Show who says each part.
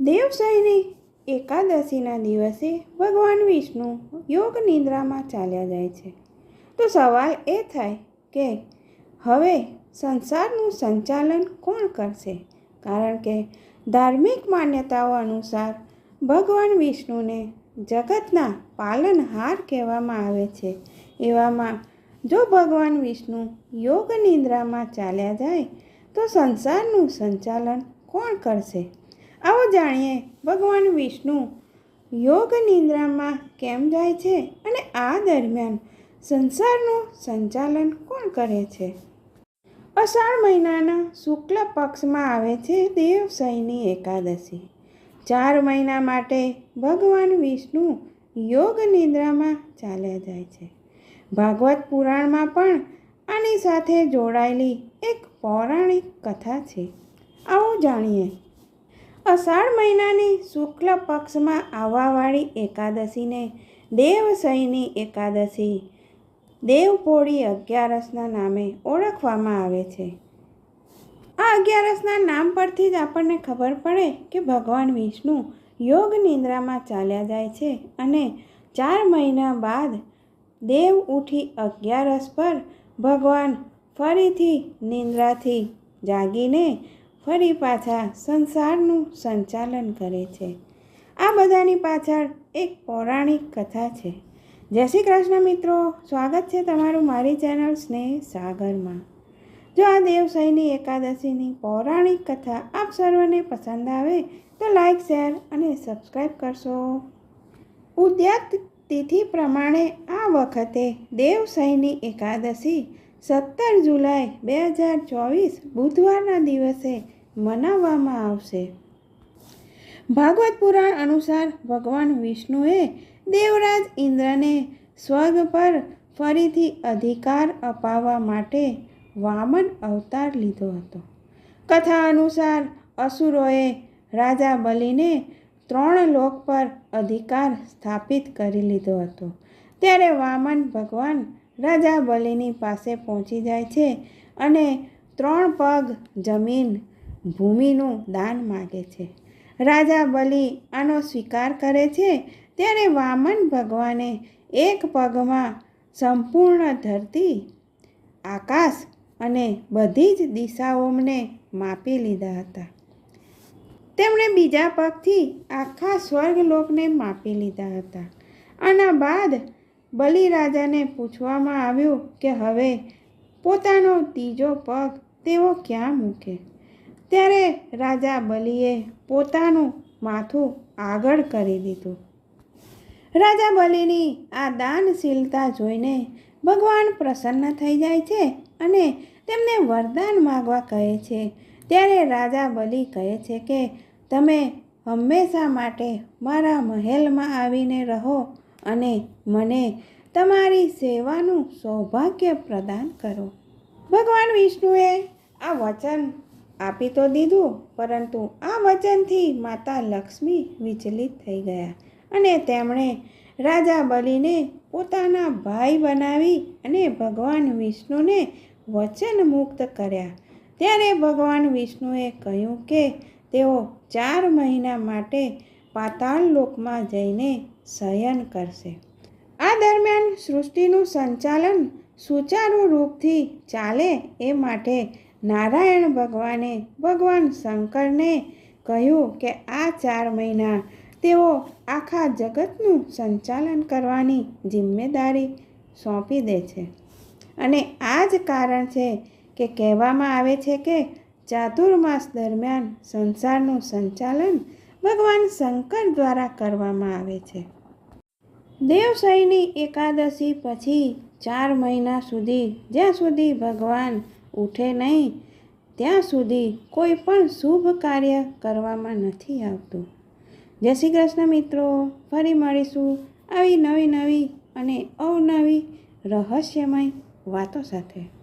Speaker 1: દેવસૈની એકાદશીના દિવસે ભગવાન વિષ્ણુ યોગ નિદ્રામાં ચાલ્યા જાય છે. તો સવાલ એ થાય કે હવે સંસારનું સંચાલન કોણ કરશે? કારણ કે ધાર્મિક માન્યતાઓ અનુસાર ભગવાન વિષ્ણુને જગતના પાલનહાર કહેવામાં આવે છે. એવામાં જો ભગવાન વિષ્ણુ યોગ નિદ્રામાં ચાલ્યા જાય તો સંસારનું સંચાલન કોણ કરશે? આવો જાણીએ, ભગવાન વિષ્ણુ, યોગ નિંદ્રામાં કેમ જાય છે અને આ દરમિયાન સંસારનું સંચાલન કોણ કરે છે? અષાઢ મહિનાના શુક્લ પક્ષમાં આવે છે દેવશયની એકાદશી. ચાર મહિના માટે ભગવાન વિષ્ણુ યોગ નિંદ્રામાં ચાલ્યા જાય છે. ભાગવત પુરાણમાં પણ આની સાથે જોડાયેલી એક પૌરાણિક કથા છે. આવો જાણીએ. અષાઢ મહિનાની શુક્લ પક્ષમાં આવવાવાળી એકાદશીને દેવશયની એકાદશી. દેવપોળી અગિયારસના નામે ઓળખવામાં આવે છે. આ અગિયારસના નામ પરથી જ આપણને ખબર પડે કે ભગવાન વિષ્ણુ યોગ નિંદ્રામાં ચાલ્યા જાય છે અને ચાર મહિના બાદ દેવ ઉઠી અગિયારસ પર ભગવાન ફરીથી નિંદ્રાથી જાગીને ફરી પાછા સંસારનું સંચાલન કરે છે. આ બધાની પાછળ એક પૌરાણિક કથા છે. જય શ્રી કૃષ્ણ મિત્રો, સ્વાગત છે તમારું મારી ચેનલ સ્નેહ સાગરમાં. જો આ દેવસૈની એકાદશીની પૌરાણિક કથા આપ સર્વને પસંદ આવે, તો લાઈક, શેર અને સબસ્ક્રાઈબ કરશો. ઉદ્યાત તિથિ પ્રમાણે આ વખતે દેવસૈની એકાદશી સત્તર જુલાઈ બે હજાર ચોવીસ બુધવારના દિવસે મનાવવામાં આવશે. ભાગવત પુરાણ અનુસાર ભગવાન વિષ્ણુએ દેવરાજ ઇન્દ્રને સ્વર્ગ પર ફરીથી અધિકાર અપાવવા માટે વામન અવતાર લીધો હતો. કથા અનુસાર અસુરોએ રાજા બલિને ત્રણ લોક પર અધિકાર સ્થાપિત કરી લીધો હતો. ત્યારે વામન ભગવાન રાજા બલિની પાસે પહોંચી જાય છે અને ત્રણ પગ જમીન ભૂમિનું દાન માગે છે. રાજા બલિ આનો સ્વીકાર કરે છે. ત્યારે વામન ભગવાને એક પગમાં સંપૂર્ણ ધરતી, આકાશ અને બધી જ દિશાઓને માપી લીધા હતા. તેમણે બીજા પગથી આખા સ્વર્ગલોકને માપી લીધા હતા. આના બાદ બલિરાજાને પૂછવામાં આવ્યું કે હવે પોતાનો ત્રીજો પગ તેઓ ક્યાં મૂકે? ત્યારે રાજા બલિએ પોતાનું માથું આગળ કરી દીધું. રાજા બલિની આ દાનશીલતા જોઈને ભગવાન પ્રસન્ન થઈ જાય છે અને તેમને વરદાન માગવા કહે છે. ત્યારે રાજા બલિ કહે છે કે, તમે હંમેશા માટે મારા મહેલમાં આવીને રહો અને મને તમારી સેવાનું સૌભાગ્ય પ્રદાન કરો. ભગવાન વિષ્ણુએ આ વચન આપી તો દીધું, પરંતુ આ વચનથી માતા લક્ષ્મી વિચલિત થઈ ગયા અને તેમણે રાજા બલિને પોતાના ભાઈ બનાવી અને ભગવાન વિષ્ણુને વચન મુક્ત કર્યા. ત્યારે ભગવાન વિષ્ણુએ કહ્યું કે તેઓ ચાર મહિના માટે પાતાળ લોકમાં જઈને શયન કરશે. આ દરમિયાન સૃષ્ટિનું સંચાલન સુચારુ રૂપથી ચાલે એ માટે નારાયણ ભગવાને ભગવાન શંકરને કહ્યું કે આ ચાર મહિના તેઓ આખા જગતનું સંચાલન કરવાની જિમ્મેદારી સોંપી દે છે. અને આ જ કારણ છે કે કહેવામાં આવે છે કે ચાતુર્માસ દરમિયાન સંસારનું સંચાલન ભગવાન શંકર દ્વારા કરવામાં આવે છે. દેવશયની એકાદશી પછી ચાર મહિના સુધી જ્યાં સુધી ભગવાન ઉઠે નહીં, ત્યાં સુધી કોઈ પણ શુભ કાર્ય કરવામાં નથી આવતું. જય શ્રી કૃષ્ણ મિત્રો, ફરી મળીશું આવી નવી નવી અને અવનવી રહસ્યમય વાતો સાથે.